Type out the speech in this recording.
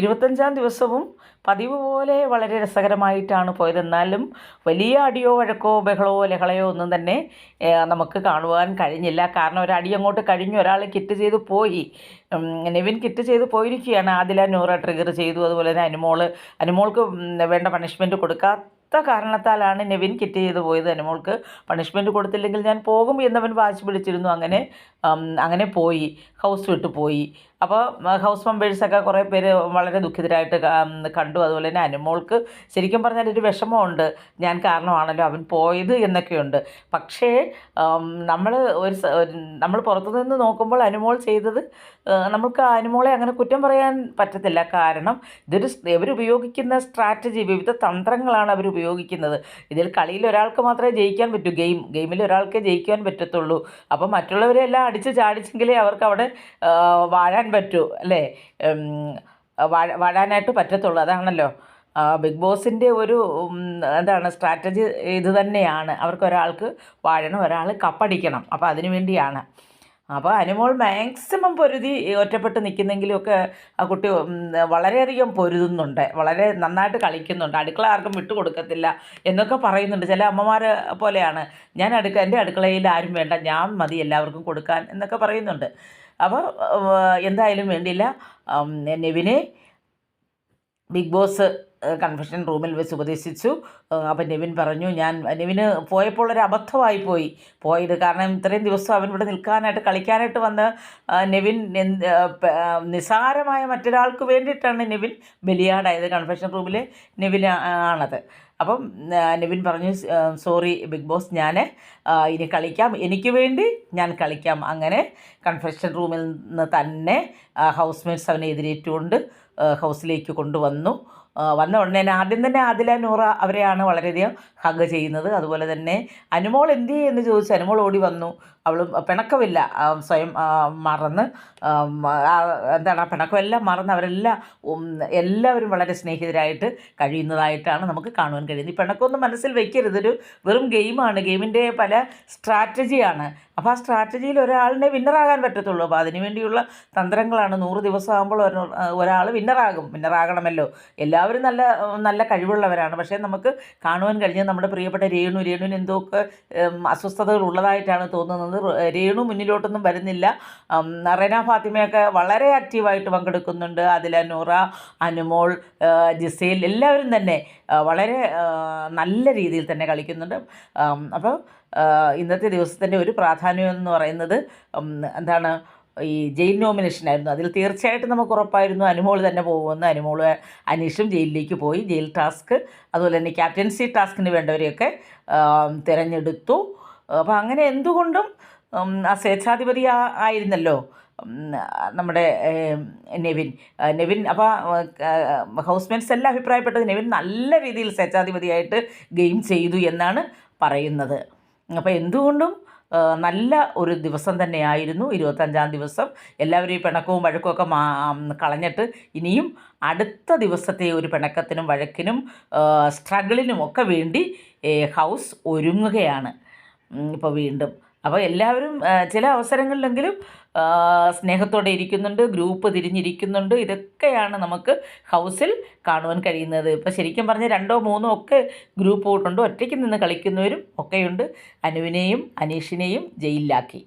ഇരുപത്തഞ്ചാം ദിവസവും പതിവ് പോലെ വളരെ രസകരമായിട്ടാണ് പോയത്. എന്നാലും വലിയ അടിയോ വഴക്കോ ബഹളമോ ലഹളയോ ഒന്നും തന്നെ നമുക്ക് കാണുവാൻ കഴിഞ്ഞില്ല. കാരണം ഒരടി അങ്ങോട്ട് കഴിഞ്ഞു ഒരാൾ കിറ്റ് ചെയ്ത് പോയി. നിവിൻ കിറ്റ് ചെയ്ത് പോയിരിക്കുകയാണ്. ആദില നൂറ ട്രിഗർ ചെയ്തു. അതുപോലെ തന്നെ അനുമോൾ അനുമോൾക്ക് വേണ്ട പണിഷ്മെന്റ് കൊടുക്കാത്ത കാരണത്താലാണ് നെവിൻ കിറ്റ് ചെയ്ത് പോയത്. അനുമോൾക്ക് പണിഷ്മെന്റ് കൊടുത്തില്ലെങ്കിൽ ഞാൻ പോകും എന്നവൻ വാശി പിടിച്ചിരുന്നു. അങ്ങനെ അങ്ങനെ പോയി. ഹൗസ് വിട്ട് പോയി. അപ്പോൾ ഹൗസ് മെമ്പേഴ്സൊക്കെ കുറേ പേര് വളരെ ദുഃഖിതരായിട്ട് കണ്ടു. അതുപോലെ തന്നെ അനുമോൾക്ക് ശരിക്കും പറഞ്ഞാൽ ഒരു വിഷമമുണ്ട്. ഞാൻ കാരണമാണല്ലോ അവൻ പോയത് എന്നൊക്കെയുണ്ട്. പക്ഷേ നമ്മൾ ഒരു നമ്മൾ പുറത്തുനിന്ന് നോക്കുമ്പോൾ അനുമോൾ ചെയ്തത് നമുക്ക് അനുമോളെ അങ്ങനെ കുറ്റം പറയാൻ പറ്റത്തില്ല. കാരണം ഇതൊരു ഇവരുപയോഗിക്കുന്ന സ്ട്രാറ്റജി വിവിധ തന്ത്രങ്ങളാണ് അവർ ഉപയോഗിക്കുന്നത്. ഇതിൽ കളിയിൽ ഒരാൾക്ക് മാത്രമേ ജയിക്കാൻ പറ്റൂ. ഗെയിം ഗെയിമിൽ ഒരാൾക്കേ ജയിക്കാൻ പറ്റത്തുള്ളൂ. അപ്പോൾ മറ്റുള്ളവരെല്ലാം അടിച്ച് ചാടിച്ചെങ്കിലേ അവർക്ക് അവിടെ വാഴാൻ പറ്റൂ അല്ലേ? വാഴ വാഴാനായിട്ട് പറ്റത്തുള്ളൂ. അതാണല്ലോ. ബിഗ് ബോസിന്റെ ഒരു എന്താണ് സ്ട്രാറ്റജി ഇത് തന്നെയാണ്. അവർക്ക് ഒരാൾക്ക് വാഴണം ഒരാൾ കപ്പടിക്കണം. അപ്പോൾ അതിനു വേണ്ടിയാണ്. അപ്പോൾ അനുമോൾ മാക്സിമം പൊരുതി ഒറ്റപ്പെട്ട് നിൽക്കുന്നെങ്കിലുമൊക്കെ ആ കുട്ടി വളരെയധികം പൊരുതുന്നുണ്ട്. വളരെ നന്നായിട്ട് കളിക്കുന്നുണ്ട്. അടുക്കള ആർക്കും വിട്ടു കൊടുക്കത്തില്ല എന്നൊക്കെ പറയുന്നുണ്ട്. ചില അമ്മമാർ പോലെയാണ്. ഞാൻ അടുക്ക എന്റെ അടുക്കളയിൽ ആരും വേണ്ട. ഞാൻ മതി എല്ലാവർക്കും കൊടുക്കാൻ എന്നൊക്കെ പറയുന്നുണ്ട്. അപ്പോൾ എന്തായാലും വേണ്ടില്ല. നെവിനെ ബിഗ് ബോസ് കൺഫെഷൻ റൂമിൽ വെച്ച് ഉപദേശിച്ചു. അപ്പം നെവിൻ പറഞ്ഞു ഞാൻ നെവിന് പോയപ്പോൾ ഒരു അബദ്ധമായി പോയി. പോയത് കാരണം ഇത്രയും ദിവസം അവൻ ഇവിടെ നിൽക്കാനായിട്ട് കളിക്കാനായിട്ട് വന്ന് നെവിൻ നിസാരമായ മറ്റൊരാൾക്ക് വേണ്ടിയിട്ടാണ് നെവിൻ ബലിയാടായത് കൺഫെഷൻ റൂമിൽ നെവിൻ ആണത്. അപ്പം നിവിൻ പറഞ്ഞു സോറി ബിഗ് ബോസ് ഞാൻ ഇനി കളിക്കാം. എനിക്ക് വേണ്ടി ഞാൻ കളിക്കാം. അങ്ങനെ കൺഫെഷൻ റൂമിൽ നിന്ന് തന്നെ ഹൗസ് മേറ്റ്സ് അവനെ എതിരേറ്റുകൊണ്ട് ഹൗസിലേക്ക് കൊണ്ടുവന്നു. വന്ന ഉടനെ ആദ്യം തന്നെ ആദില നൂറ അവരെയാണ് വളരെയധികം ഹഗ് ചെയ്യുന്നത്. അതുപോലെ തന്നെ അനുമോൾ എന്ത് എന്ന് ചോദിച്ചു. അനുമോൾ ഓടി വന്നു. അവൾ പിണക്കമില്ല. സ്വയം മറന്ന് എന്താണ് ആ പിണക്കമെല്ലാം മറന്ന് അവരെല്ലാം എല്ലാവരും വളരെ സ്നേഹിതരായിട്ട് കഴിയുന്നതായിട്ടാണ് നമുക്ക് കാണുവാൻ കഴിയുന്നത്. ഈ പിണക്കമൊന്നും മനസ്സിൽ വെക്കരുത്. ഒരു വെറും ഗെയിമാണ്. ഗെയിമിന്റെ പല സ്ട്രാറ്റജിയാണ്. അപ്പോൾ ആ സ്ട്രാറ്റജിയിൽ ഒരാളിനെ വിന്നറാകാൻ പറ്റത്തുള്ളൂ. അപ്പോൾ അതിനു വേണ്ടിയുള്ള തന്ത്രങ്ങളാണ് നൂറ് ദിവസം ആകുമ്പോൾ ഒരാൾ വിന്നറാകും. വിന്നറാകണമല്ലോ. എല്ലാവരും നല്ല നല്ല കഴിവുള്ളവരാണ്. പക്ഷേ നമുക്ക് കാണുവാൻ കഴിഞ്ഞത് നമ്മുടെ പ്രിയപ്പെട്ട രേണു രേണുവിന് എന്തൊക്കെ അസ്വസ്ഥതകൾ ഉള്ളതായിട്ടാണ് തോന്നുന്നത്. റ്- രേണു മുന്നിലോട്ടൊന്നും വരുന്നില്ല. റെന ഫാത്തിമയൊക്കെ വളരെ ആക്റ്റീവായിട്ട് പങ്കെടുക്കുന്നുണ്ട്. അതിൽ നൂറ അനുമോൾ ജിസേൽ എല്ലാവരും തന്നെ വളരെ നല്ല രീതിയിൽ തന്നെ കളിക്കുന്നുണ്ട്. അപ്പോൾ ഇന്നത്തെ ദിവസത്തിന്റെ ഒരു പ്രാധാന്യം എന്ന് പറയുന്നത് എന്താണ് ഈ ജയിൽ നോമിനേഷനായിരുന്നു അതിൽ തീർച്ചയായിട്ടും നമുക്ക് ഉറപ്പായിരുന്നു അനുമോൾ തന്നെ പോകുമെന്ന്. അനുമോൾ അനീഷും ജയിലിലേക്ക് പോയി. ജയിൽ ടാസ്ക് അതുപോലെ തന്നെ ക്യാപ്റ്റൻസി ടാസ്കിന് വേണ്ടവരെയൊക്കെ തിരഞ്ഞെടുത്തു. അപ്പോൾ അങ്ങനെ എന്തുകൊണ്ടും സ്വേച്ഛാധിപതി ആയിരുന്നല്ലോ നമ്മുടെ നെവിൻ. നെവിൻ അപ്പോൾ ഹൗസ്മെൻസ് എല്ലാം അഭിപ്രായപ്പെട്ടത് നെവിൻ നല്ല രീതിയിൽ സ്വേച്ഛാധിപതിയായിട്ട് ഗെയിം ചെയ്തു എന്നാണ് പറയുന്നത്. അപ്പോൾ എന്തുകൊണ്ടും നല്ല ഒരു ദിവസം തന്നെയായിരുന്നു ഇരുപത്തഞ്ചാം ദിവസം. എല്ലാവരും ഈ പിണക്കവും വഴക്കുമൊക്കെ മാ കളഞ്ഞിട്ട് ഇനിയും അടുത്ത ദിവസത്തെ ഒരു പിണക്കത്തിനും വഴക്കിനും സ്ട്രഗിളിനും ഒക്കെ വേണ്ടി ഹൗസ് ഒരുങ്ങുകയാണ്. ഇപ്പോൾ വീണ്ടും. അപ്പോൾ എല്ലാവരും ചില അവസരങ്ങളിലെങ്കിലും സ്നേഹത്തോടെ ഇരിക്കുന്നുണ്ട് ഗ്രൂപ്പ് തിരിഞ്ഞിരിക്കുന്നുണ്ട്. ഇതൊക്കെയാണ് നമുക്ക് ഹൗസിൽ കാണുവാൻ കഴിയുന്നത്. ഇപ്പോൾ ശരിക്കും പറഞ്ഞാൽ രണ്ടോ മൂന്നോ ഒക്കെ ഗ്രൂപ്പ് കൂട്ടുണ്ട് ഒറ്റയ്ക്ക് നിന്ന് കളിക്കുന്നവരും ഒക്കെയുണ്ട്. അനുവിനെയും അനീഷിനെയും ജയിലിലാക്കി.